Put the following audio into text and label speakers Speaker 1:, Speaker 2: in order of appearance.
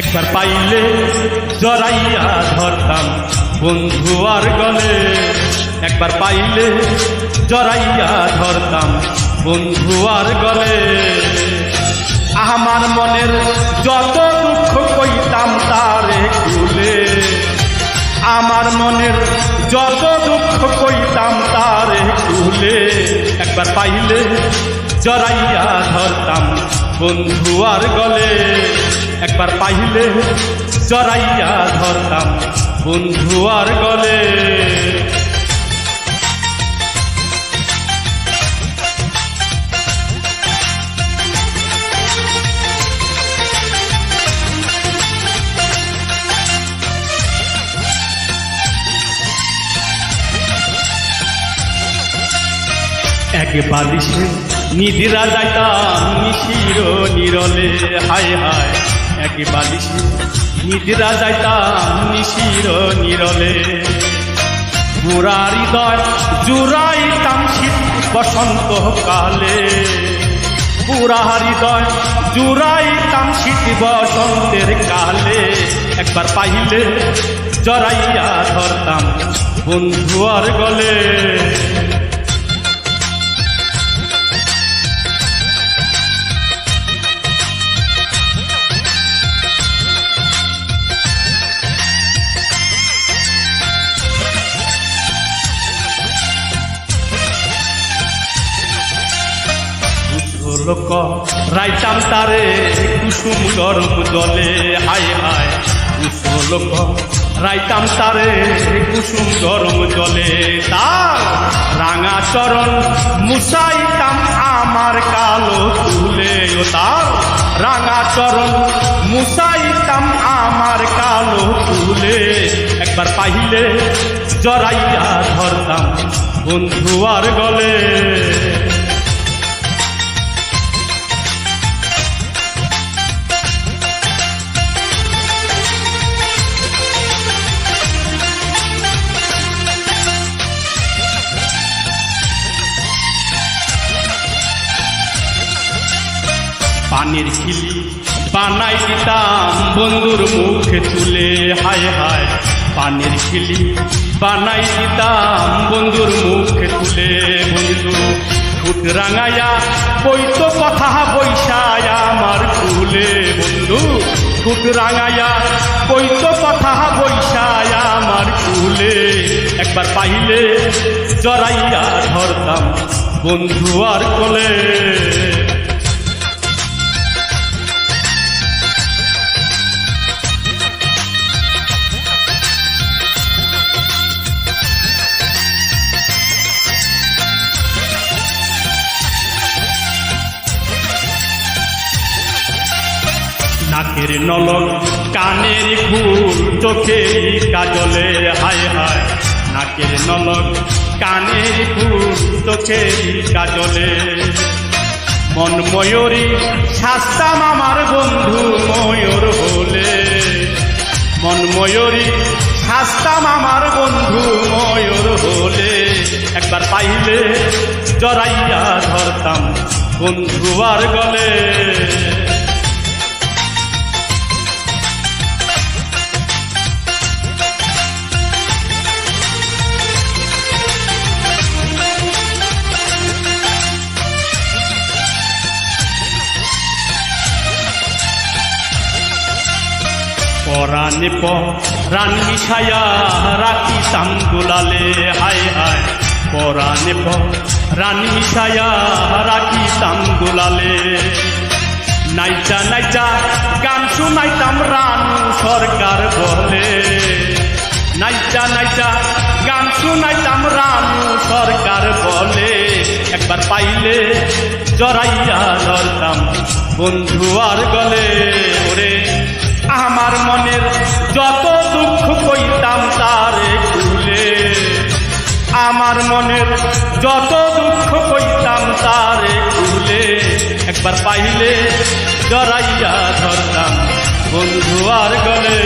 Speaker 1: একবার পাইলে জড়াইয়া ধরতাম। বন্ধু আর গলে একবার পাইলে জড়াইয়া ধরতাম। বন্ধু আর গলে আমার মনের যত দুঃখ কইতাম তারে কুলে আমার মনের যত দুঃখ কইতাম তারে কুলে একবার পাইলে জড়াইয়া ধরতাম। বন্ধু আর গলে একবার পাইলে জড়াইয়া ধরতাম বন্ধু আর গলে। এক বালিশে নিদিরা যাইতাম নিশির নিরলে, হায় হায়। এক বালিশে, নিদিরা যাইতাম নিশির নিরলে। বুড়া হৃদয় জুড়াইতাম শীত বসন্ত কালে পুরা হৃদয় জুড়াইতাম শীত বসন্তের কালে। একবার পাইলে জড়াইয়া ধরতাম বন্ধু আর গলে। লোক, রাইতাম তারে কুসুম গরম জলে হায় হায় লোক, রাইতাম তারে কুসুম গরম জলে তার রাঙা চরণ মুসাইতাম আমার কালো তুলে তার রাঙা চরণ মুসাইতাম আমার কালো তুলে একবার পাইলে জড়াইয়া ধরতাম বন্ধু আর গলে। পানির খিলি বানাই দিতাম বন্ধুর মুখে তুলে। হায় হায়, পানির খিলি বানাই দিতাম বন্ধুর মুখে তুলে। বন্ধু, ঠুট রাঙাইয়া বইতো কথা বৈশায় আমার কুলে বন্ধু, ঠুট রাঙাইয়া বইতো কথা বৈশায় আমার কুলে একবার পাইলে জড়াইয়া ধরতাম বন্ধু আর কোলে। নাকের নলক, কানের ফুল চোখে কাজলে, হায় হায়। নাকের নলক, কানের ফুল চোখে কাজলে। মন ময়ূরী শাস্তাম আমার বন্ধু ময়ূর হলে। মন ময়ূরী শাস্তাম আমার বন্ধু ময়ূর হলে। একবার পাইলে জড়াইয়া ধরতাম বন্ধু আর গলে। পরাণে পরাণ মিশায়া রাখিতাম গোলালে হায় হায়। পরাণে পরাণ মিশায়া রাখিতাম গোলালে নাইচা নাইচা গান শুনাইতাম রানু সরকার বলে। নাইচা নাইচা গান শুনাইতাম রানু সরকার বলে। একবার পাইলে জড়াইয়া ধরতাম বন্ধু আর গলে ওরে। আমার মনের যত দুঃখ কইতাম তারে কুলে আমার মনের যত দুঃখ কইতাম তারে কুলে একবার পাইলে জড়াইয়া ধরতাম বন্ধু আর গলে।